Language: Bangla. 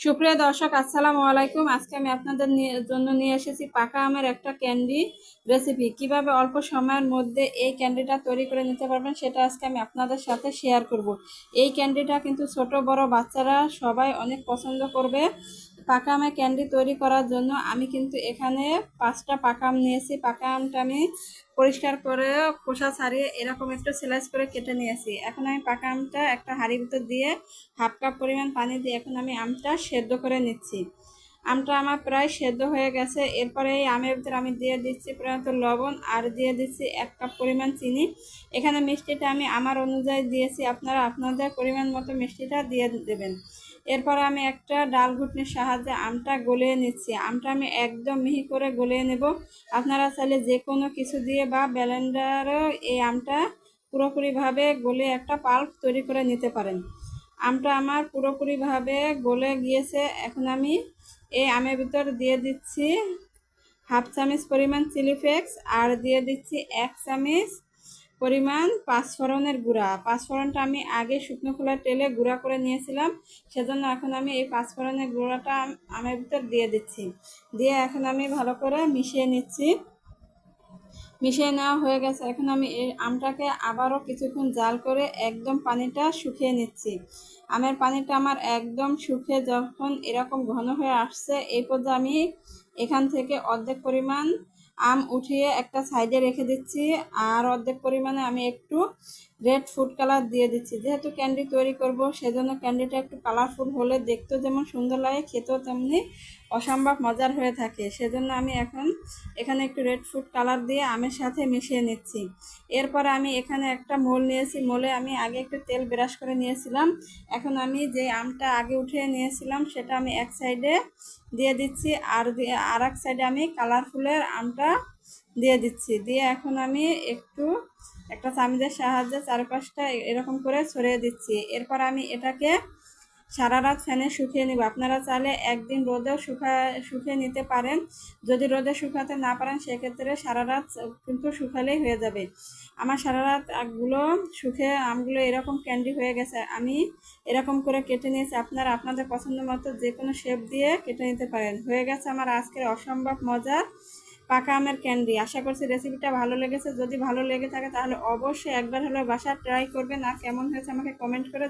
সুপ্রিয় দর্শক, আসসালামু আলাইকুম। আজকে আমি আপনাদের নিয়ে- জন্য নিয়ে এসেছি পাকা আমের একটা ক্যান্ডি রেসিপি কীভাবে অল্প সময়ের মধ্যে এই ক্যান্ডিটা তৈরি করে নিতে পারবেন সেটা আজকে আমি আপনাদের সাথে শেয়ার করব। এই ক্যান্ডিটা কিন্তু ছোট, বড় বাচ্চারা সবাই অনেক পছন্দ করবে পাকা আমের ক্যান্ডি তৈরি করার জন্য। আমি কিন্তু এখানে পাঁচটা পাকা আম নিয়েছি। পাকা আমটা আমি পরিষ্কার করে, খোসা ছাড়িয়ে এরকম একটু স্লাইস করে কেটে নিয়েছি। এখন আমি পাকা আমটা একটা হাঁড়ির ভিতর দিয়ে হাফ কাপ পরিমাণ পানি দিয়ে এখন আমি আমটা সেদ্ধ করে নিচ্ছি। আমটা আমার প্রায় সেদ্ধ হয়ে গেছে। এরপরে এই আমের ভিতরে আমি দিয়ে দিচ্ছি প্রধানত লবণ আর দিয়ে দিচ্ছি এক কাপ পরিমাণ চিনি। এখানে মিষ্টিটা আমি আমার অনুযায়ী দিয়েছি। আপনারা আপনাদের পরিমাণ মতো মিষ্টিটা দিয়ে দেবেন। এরপর আমি একটা ডাল ঘুটনির সাহায্যে আমটা গলিয়ে নিচ্ছি। আমটা আমি একদম মিহি করে গলিয়ে নেব। আপনারা চাইলে যে কোনো কিছু দিয়ে বা ব্লেন্ডারও এই আমটা পুরোপুরিভাবে গলে একটা পাল্প তৈরি করে নিতে পারেন। আমটা আমার পুরোপুরিভাবে গলে গিয়েছে। এখন আমি এই আমের ভিতর দিয়ে দিচ্ছি হাফ চামচ পরিমাণ চিলি ফ্লেক্স আর দিয়ে দিচ্ছি এক চামচ পরিমাণ পাঁচফোড়নের গুঁড়া। পাঁচফোড়নটা আমি আগে শুকনো খোলার তেলে গুঁড়া করে নিয়েছিলাম, সেজন্য এখন আমি এই পাঁচফোড়নের গুঁড়াটা আম- আমের ভিতর দিয়ে দিচ্ছি। দিয়ে এখন আমি ভালো করে মিশিয়ে নিচ্ছি। মিশিয়ে নেওয়া হয়ে গেছে। এখন আমি এই আমটাকে আবারও কিছুক্ষণ জাল করে একদম পানিটা শুকিয়ে নিচ্ছি। আমের পানিটা আমার একদম শুকিয়ে যখন এরকম ঘন হয়ে আসছে, এই পর্যায়ে আমি এখান থেকে অর্ধেক পরিমাণ আম উঠিয়ে একটা সাইডে রেখে দিচ্ছি। আর অর্ধেক পরিমাণে আমি একটু রেড ফুড কালার দিয়ে দিচ্ছি। যেহেতু ক্যান্ডি তৈরি করব, সেজন্য ক্যান্ডিটা একটু কালারফুল হলে দেখতেও যেমন সুন্দর লাগে, খেতেও তেমনি অসম্ভব মজার হয়ে থাকে। সেজন্য আমি এখন এখানে একটু রেড ফুড কালার দিয়ে আমের সাথে মিশিয়ে নিচ্ছি। এরপর আমি এখানে একটা মোল নিয়েছি। মোলে আমি আগে একটু তেল ব্রাশ করে নিয়েছিলাম। এখন আমি যে আমটা আগে উঠিয়ে নিয়েছিলাম, সেটা আমি এক সাইডে দিয়ে দিচ্ছি। আর আর এক সাইডে আমি কালারফুলের আমটা দিয়ে দিচ্ছি। দিয়ে এখন আমি একটু একটা চামচের সাহায্যে চারপাশটা এরকম করে ছড়িয়ে দিচ্ছি। এরপর আমি এটাকে সারা রাত ফ্যানে শুকিয়ে নিব। আপনারা চাইলে একদিন রোদেও শুকা, শুকিয়ে নিতে পারেন। যদি রোদে শুকাতে না পারেন, সেক্ষেত্রে সারা রাত কিন্তু শুকালেই হয়ে যাবে। আমার সারা রাত আগগুলো শুকিয়ে আমগুলো এরকম ক্যান্ডি হয়ে গেছে। আমি এরকম করে কেটে নিয়েছি। আপনারা আপনাদের পছন্দ মতো যে কোনো শেপ দিয়ে কেটে নিতে পারেন। হয়ে গেছে আমার আজকের অসম্ভব মজার পাকা আমের ক্যান্ডি। আশা করছি রেসিপিটা ভালো লেগেছে। যদি ভালো লেগে থাকে তাহলে অবশ্যই একবার হলেও বাসা ট্রাই করবে না কেমন হয়েছে আমাকে কমেন্ট করে